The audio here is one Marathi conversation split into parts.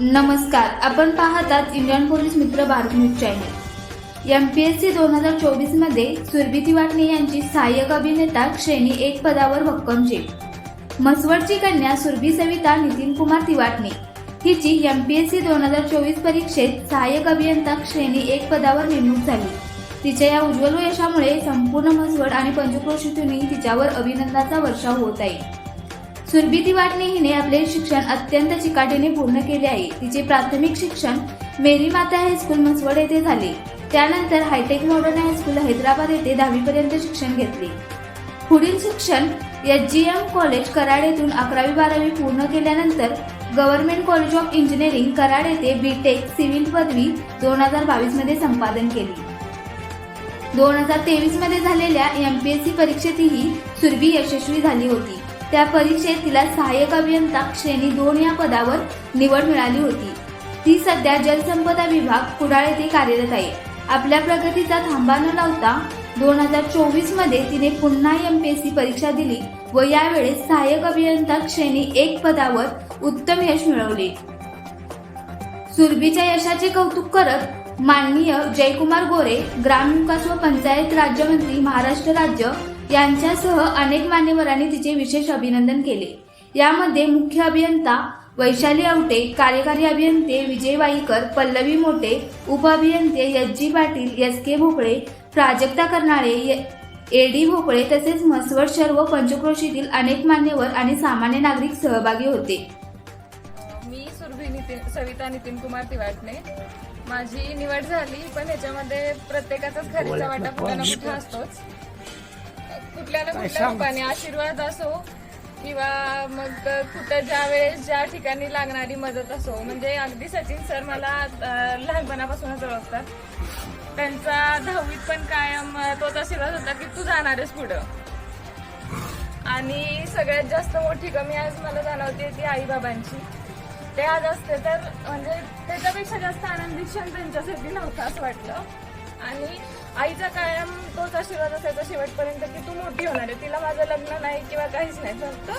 नमस्कार आपण पाहतात इंडियन पोलीस मित्र Bharat news channel. M P S C दोन हजार चोवीसमध्ये सुरभी तिवाटणे यांची सहाय्यक अभिनेता श्रेणी एक पदावर भक्कम जीत मसवडची कन्या सुरभी सविता नितीन कुमार तिवाटणे हिची एम पी एस सी दोन हजार चोवीस परीक्षेत सहाय्यक अभियंता श्रेणी एक पदावर नेमणूक झाली. तिच्या या उज्ज्वल यशामुळे संपूर्ण मसवड आणि पंचक्रोशीतूनही तिच्यावर अभिनंदनाचा वर्षाव होत आहे. सुरभी तिवाटणे हिने आपले शिक्षण अत्यंत चिकाटीने पूर्ण केले आहे. तिचे प्राथमिक शिक्षण मेरी माता हायस्कूल मसवड येथे झाले. त्यानंतर हायटेक मॉडर्न हायस्कूल हैदराबाद येथे दहावीपर्यंत शिक्षण घेतले. पुढील शिक्षण H G M college Karad येथून अकरावी बारावी पूर्ण केल्यानंतर government college of engineering Karad येथे बी टेक सिव्हिल पदवी दोन हजार बावीसमध्ये संपादन केली. दोन हजार तेवीसमध्ये झालेल्या सी परीक्षेतही सुरभी यशस्वी झाली होती. त्या परीक्षेत तिला सहाय्यक अभियंता श्रेणी दोन या पदावर निवड मिळाली होती. ती सध्या जलसंपदा विभाग कुडाळ येथे कार्यरत आहे. आपल्या प्रगतीचा थांबा न लावता दोन हजार चोवीसमध्ये तिने पुन्हा एमपीएससी परीक्षा दिली व यावेळेस सहाय्यक अभियंता श्रेणी एक पदावर उत्तम यश मिळवले. सुरभीच्या यशाचे कौतुक करत माननीय जयकुमार गोरे ग्रामविकास व पंचायत राज्यमंत्री महाराष्ट्र राज्य यांच्यासह अनेक मान्यवरांनी तिचे विशेष अभिनंदन केले. यामध्ये मुख्य अभियंता वैशाली आवटे कार्यकारी अभियंते Vijay Waikar Pallavi Mote उपअभियंते S G Patil S K Bhopale Prajakta Karnale A D भोपळे तसेच म्हसवड शहर व पंचक्रोशीतील अनेक मान्यवर आणि सामान्य नागरिक सहभागी होते. मी सुरभी नितीन सविता नितीन कुमार तिवाटणे. माझी निवड झाली पण ह्याच्यामध्ये प्रत्येकाचाच खरेचा वाटा मोठा असतोच. कुठल्या ना कुठल्या रूपाने आशीर्वाद असो किंवा मग कुठं ज्या वेळेस ज्या ठिकाणी लागणारी मदत असो. म्हणजे अगदी सचिन सर मला लहानपणापासूनच ओळखतात. त्यांचा दहावीत पण कायम तोच आशीर्वाद होता की तू जाणारच पुढं. आणि सगळ्यात जास्त मोठी कमी आज मला जाणवते ती आईबाबांची. ते आज असते तर म्हणजे त्याच्यापेक्षा जास्त आनंदी क्षण त्यांच्यासाठी नव्हता असं वाटलं. आणि आईचा कायम तोच आशीर्वाद असायचा शेवटपर्यंत की तू मोठी होणार आहे. तिला माझं लग्न नाही किंवा काहीच नाही. फक्त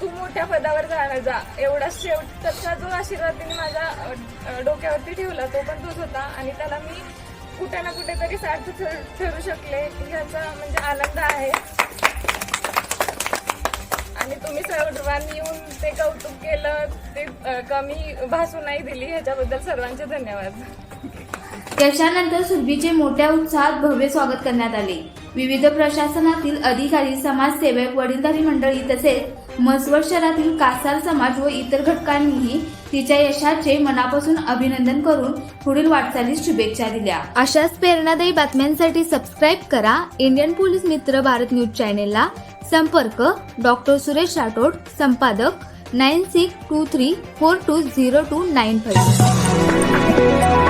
तू मोठ्या पदावर जाणार जा. एवढा शेवटचा जो आशीर्वाद तिने माझ्या डोक्यावरती ठेवला तो पण तोच होता. आणि त्याला मी कुठे ना कुठेतरी सार्थ ठर- ठरू शकले ह्याचा म्हणजे आनंद आहे. आणि तुम्ही सर्वांनी येऊन ते कौतुक केलं ते कमी भासू नाही दिली. ह्याच्याबद्दल सर्वांचे धन्यवाद. यशानंतर सुरभीचे मोठ्या उत्साहात भव्य स्वागत करण्यात आले. विविध प्रशासनातील अधिकारी समाजसेवक वडीलधारी मंडळी तसेच म्हसवड शहरातील कासार समाज व इतर घटकांनीही तिच्या यशाचे मनापासून अभिनंदन करून पुढील वाटचालीस शुभेच्छा दिल्या. अशाच प्रेरणादायी बातम्यांसाठी सबस्क्राईब करा. इंडियन पोलीस मित्र भारत न्यूज चॅनेलला संपर्क डॉक्टर सुरेश राठोड संपादक nine six two three four two zero two nine five.